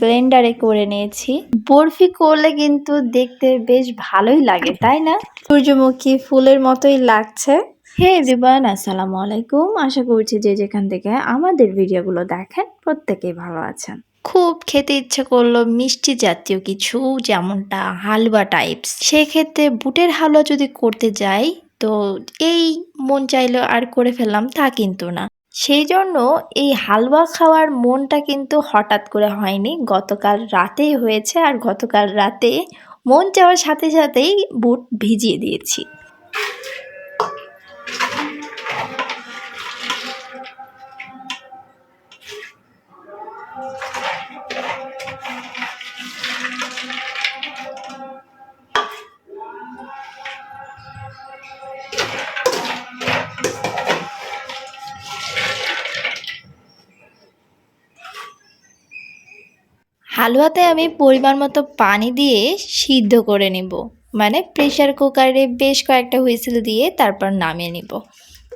ব্লেন্ডারে করে নিয়েছি। বরফি করলে কিন্তু দেখতে বেশ ভালোই লাগে, তাই না? সূর্যমুখী ফুলের মতোই লাগছে। হে এভরিওয়ান আসসালামু আলাইকুম। আশা করছি যে যেখান থেকে আমাদের ভিডিওগুলো দেখেন, প্রত্যেকেই ভালো আছেন। খুব খেতে ইচ্ছে করল মিষ্টি জাতীয় কিছু, যেমনটা হালুয়া টাইপস সেক্ষেত্রে বুটের হালুয়া যদি করতে যাই, তো এই মন চাইলো আর করে ফেললাম, তা কিন্তু না। সেই জন্য এই হালুয়া খাওয়ার মনটা কিন্তু হঠাৎ করে হয়নি। গতকাল রাতেই হয়েছে আর গতকাল রাতে মন চাওয়ার সাথে সাথেই বুট ভিজিয়ে দিয়েছি। হালুয়াতে আমি পরিমাণ মতো পানি দিয়ে সিদ্ধ করে নিব। মানে প্রেশার কুকারে বেশ কয়েকটা হুইসেল দিয়ে তারপর নামিয়ে নিব।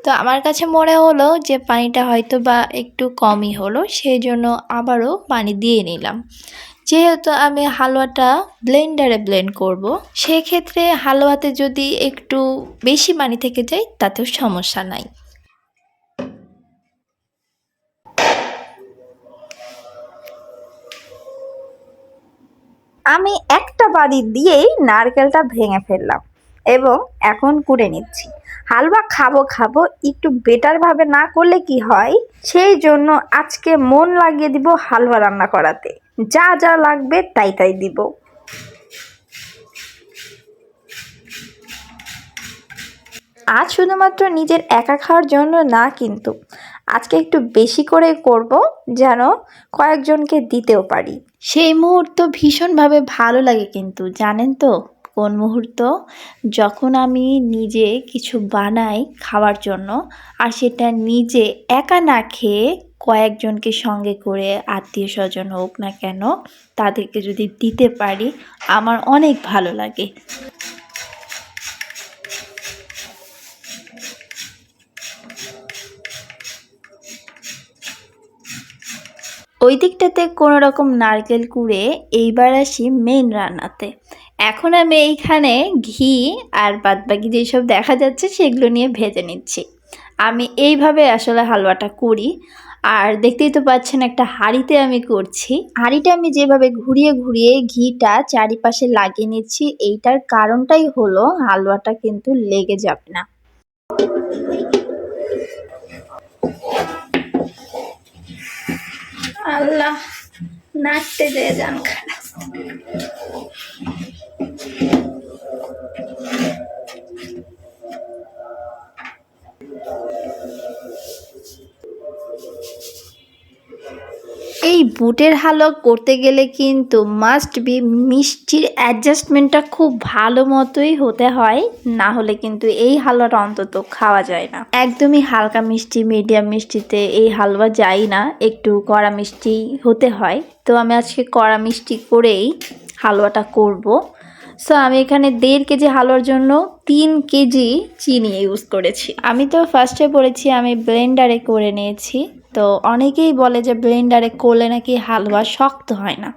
তো আমার কাছে মনে হলো যে পানিটা হয়তো বা একটু কমই হলো সেই জন্য আবারও পানি দিয়ে নিলাম। যেহেতু আমি হালুয়াটা ব্লেন্ডারে ব্লেন্ড করব, সেক্ষেত্রে হালুয়াতে যদি একটু বেশি পানি থেকে যায়, তাতেও সমস্যা নাই। আমি একটা বাড়ি দিয়েই নারকেলটা ভেঙে ফেললাম এবং এখন কুড়ে নিচ্ছি। হালুয়া খাব খাব, একটু বেটারভাবে না করলে কি হয়? সেই জন্য আজকে মন লাগিয়ে দিব হালুয়া রান্না করাতে। যা যা লাগবে তাই তাই দিব। আজ শুধুমাত্র নিজের একা খাওয়ার জন্য না কিন্তু আজকে একটু বেশি করে করব যেন কয়েকজনকে দিতেও পারি। সেই মুহূর্ত ভীষণভাবে ভালো লাগে কিন্তু, জানেন তো? কোন মুহূর্ত? যখন আমি নিজে কিছু বানাই খাওয়ার জন্য আর সেটা নিজে একা না খেয়ে কয়েকজনকে সঙ্গে করে আত্মীয় স্বজন হোক না কেন, তাদেরকে যদি দিতে পারি, আমার অনেক ভালো লাগে। ওই দিকটাতে কোনো রকম নারকেল কুড়ে এইবার আসি মেন রান্নাতে। এখন আমি এইখানে ঘি আর বাদবাকি যেসব দেখা যাচ্ছে সেগুলো নিয়ে ভেজে নিচ্ছি। আমি এইভাবে আসলে হালুয়াটা করি আর দেখতেই তো পাচ্ছেন একটা হাঁড়িতে আমি করছি। হাঁড়িটা আমি যেভাবে ঘুরিয়ে ঘুরিয়ে ঘিটা চারিপাশে লাগিয়ে নিচ্ছি, এইটার কারণটাই হলো হালুয়াটা কিন্তু লেগে যাবে না। আল্লাহ নাচতে যেয়ে যান খারাপ বুটের হালুয়া করতে গেলে কিন্তু মাস্ট বি মিষ্টির অ্যাডজাস্টমেন্টটা খুব ভালো মতোই হতে হয়। না হলে কিন্তু এই হালুয়াটা অন্তত খাওয়া যায় না। একদমই হালকা মিষ্টি মিডিয়াম মিষ্টিতে এই হালুয়া যায় না, একটু কড়া মিষ্টি হতে হয়। তো আমি আজকে কড়া মিষ্টি করেই হালুয়াটা করব। সো আমি এখানে দেড় কেজি হালুয়ার জন্য তিন কেজি চিনি ইউজ করেছি। আমি তো ফার্স্টে পড়েছি আমি ব্লেন্ডারে করে নিয়েছি। তো অনেকেই বলে যে ব্লেন্ডারে করলে নাকি হালুয়া শক্ত হয় না।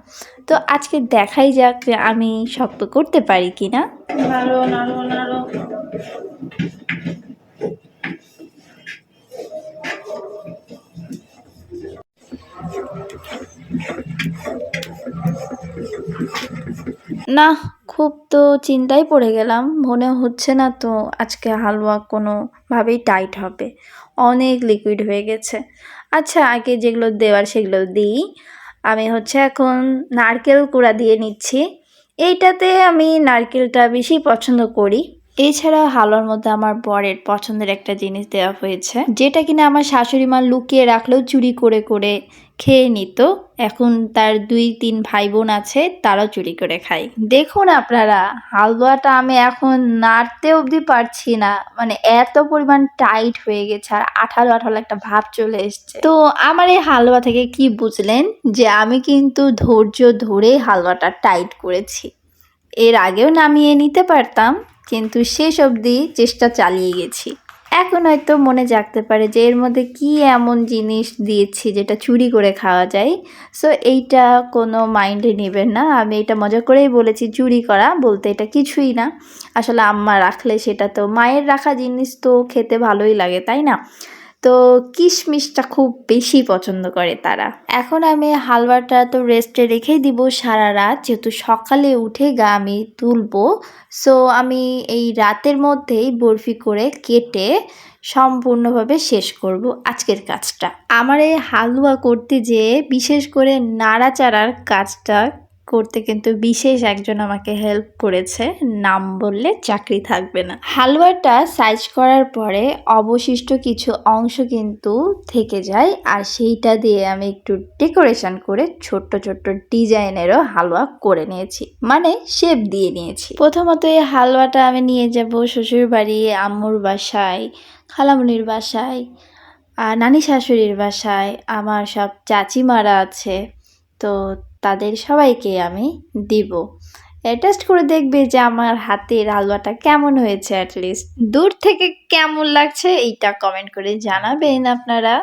তো আজকে দেখাই যাক যে আমি শক্ত করতে পারি কি না নাড়ো নাড়ো। নাড়ো না খুব তো চিন্তায় পড়ে গেলাম। মনে হচ্ছে না তো আজকে হালুয়া কোনোভাবেই টাইট হবে। অনেক লিকুইড হয়ে গেছে। আচ্ছা আগে যেগুলো দেওয়ার সেগুলো দিই। আমি হচ্ছে এখন নারকেল কুড়া দিয়ে নিচ্ছি। এইটাতে আমি নারকেলটা বেশি পছন্দ করি। এছাড়া হালুয়ার মধ্যে আমার বরের পছন্দের একটা জিনিস দেওয়া হয়েছে, যেটা কিনা আমার শাশুড়ি মা লুকিয়ে রাখলেও চুরি করে করে খেয়ে নিত। এখন তার দুই, তিন ভাই বোন আছে, তারাও চুরি করে খায়। দেখুন আপনারা, হালুয়াটা আমি এখন নাড়তে অবধি পারছি না। মানে এত পরিমাণ টাইট হয়ে গেছে, আর আঠালো আঠালো একটা ভাব চলে এসছে। তো আমার এই হালুয়া থেকে কি বুঝলেন? যে আমি কিন্তু ধৈর্য ধরে হালুয়াটা টাইট করেছি। এর আগেও নামিয়ে নিতে পারতাম, কিন্তু শেষ অবধি চেষ্টা চালিয়ে গেছি। এখন হয়তো মনে জাগতে পারে যে এর মধ্যে কি এমন জিনিস দিয়েছি যেটা চুরি করে খাওয়া যায়। সো এইটা কোনো মাইন্ডে নেবেন না। আমি এটা মজা করেই বলেছি, চুরি করা বলতে এটা কিছুই না। আসলে আম্মা রাখলে সেটা তো, মায়ের রাখা জিনিস তো খেতে ভালোই লাগে, তাই না? তো কিশমিশটা খুব বেশি পছন্দ করে তারা। এখন আমি হালুয়াটা তো রেস্টে রেখেই দিব সারা রাত, যেহেতু সকালে উঠে গা আমি তুলবো। সো আমি এই রাতের মধ্যেই বরফি করে কেটে সম্পূর্ণভাবে শেষ করব আজকের কাজটা। আমার এই হালুয়া করতে যেয়ে বিশেষ করে নাড়াচাড়ার কাজটা করতে কিন্তু বিশেষ একজন আমাকে হেল্প করেছে। নাম বললে চাকরি থাকবে না। হালুয়াটা সাইজ করার পরে অবশিষ্ট কিছু অংশ কিন্তু থেকে যায় আর সেইটা দিয়ে আমি একটু ডেকোরেশন করে ছোট্ট ছোট্ট ডিজাইনেরও হালুয়া করে নিয়েছি। মানে শেপ দিয়ে নিয়েছি। প্রথমত এই হালুয়াটা আমি নিয়ে যাব শ্বশুর বাড়ি আম্মুর বাসায়, খালামুনির বাসায় আর নানি শাশুড়ির বাসায়। আমার সব চাচিমারা আছে। তো তাদের সবাইকে আমি দিব। টেস্ট করে দেখবে যে আমার হাতের হালুয়াটা কেমন হয়েছে অ্যাটলিস্ট দূর থেকে কেমন লাগছে এইটা কমেন্ট করে জানাবেন আপনারা।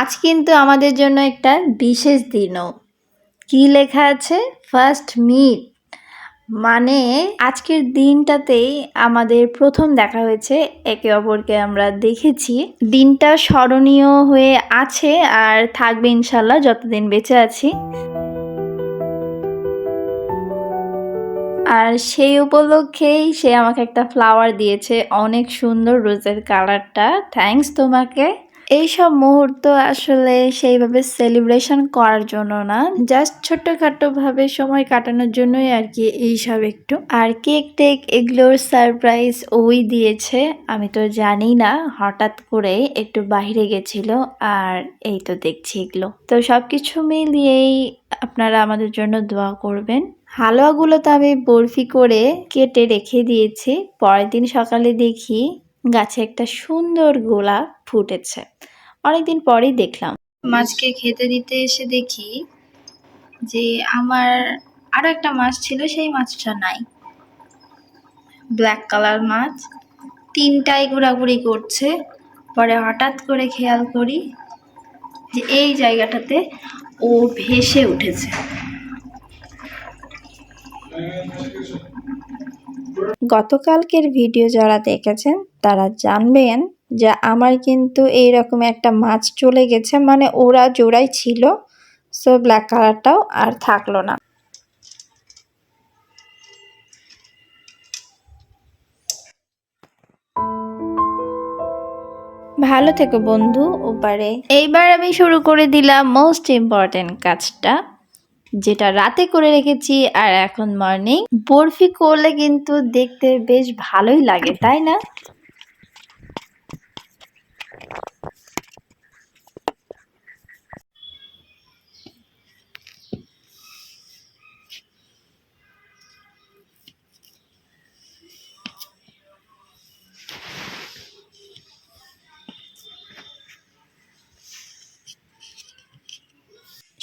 আজ কিন্তু আমাদের জন্য একটা বিশেষ দিনও। কি লেখা আছে? ফার্স্ট মিট মানে আজকের দিনটাতেই আমাদের প্রথম দেখা হয়েছে। একে অপরকে আমরা দেখেছি। দিনটা স্মরণীয় হয়ে আছে আর থাকবে ইনশাল্লাহ যতদিন বেঁচে আছি। আর সেই উপলক্ষেই সে আমাকে একটা ফ্লাওয়ার দিয়েছে। অনেক সুন্দর রোজের কালারটা থ্যাঙ্কস তোমাকে। এইসব মুহূর্ত আসলে সেইভাবে সেলিব্রেশন করার জন্য না। জাস্ট ছোট্টখাটোভাবে সময় কাটানোর জন্যই আর কি এইসব একটু। আর কেক টেক এগুলোর সারপ্রাইজ ওই দিয়েছে। আমি তো জানি না, হঠাৎ করে একটু বাইরে গেছিল আর এই তো দেখছি এগুলো। তো সব কিছু মিলিয়েই আপনারা আমাদের জন্য দোয়া করবেন। হালুয়াগুলো তো আমি বরফি করে কেটে রেখে দিয়েছি। পরের দিন সকালে দেখি গাছে একটা সুন্দর গোলাপ ফুটেছে। অনেকদিন পরেই দেখলাম। মাছকে খেতে দিতে এসে দেখি যে আমার আরও একটা মাছ ছিল, সেই মাছটা নাই। ব্ল্যাক কালার মাছ। তিনটাই ঘোরাঘুরি করছে। পরে হঠাৎ করে খেয়াল করি যে এই জায়গাটাতে ও ভেসে উঠেছে। গতকালকের ভিডিও যারা দেখেছেন, তারা জানবেন যে আমার কিন্তু এইরকম একটা মাছ চলে গেছে মানে ওরা জোড়াই ছিল সো ব্ল্যাক কালারটাও আর থাকল না। ভালো থেকো বন্ধু, ওপারে। এইবার আমি শুরু করে দিলাম মোস্ট ইম্পর্টেন্ট কাজটা। যেটা রাতে করে রেখেছি আর এখন মর্নিং বরফি করলে কিন্তু দেখতে বেশ ভালোই লাগে, তাই না?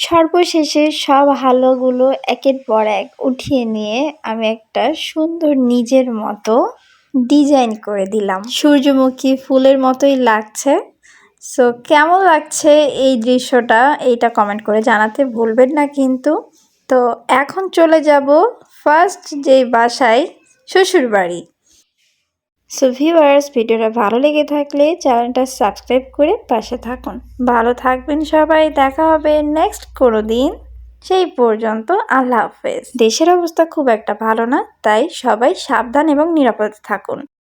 সর্বশেষে সব হালুয়াগুলো একের পর এক উঠিয়ে নিয়ে আমি একটা সুন্দর নিজের মতো ডিজাইন করে দিলাম। সূর্যমুখী ফুলের মতোই লাগছে। সো কেমন লাগছে এই দৃশ্যটা এইটা কমেন্ট করে জানাতে ভুলবেন না কিন্তু। তো এখন চলে যাব ফার্স্ট যে বাসায় শ্বশুর বাড়ি সো ভিউয়ার্স ভিডিওটা ভালো লেগে থাকলে চ্যানেলটা সাবস্ক্রাইব করে পাশে থাকুন। ভালো থাকবেন সবাই, দেখা হবে নেক্সট কোনো দিন। সেই পর্যন্ত আল্লাহ হাফেজ। দেশের অবস্থা খুব একটা ভালো না, তাই সবাই সাবধান এবং নিরাপদ থাকুন।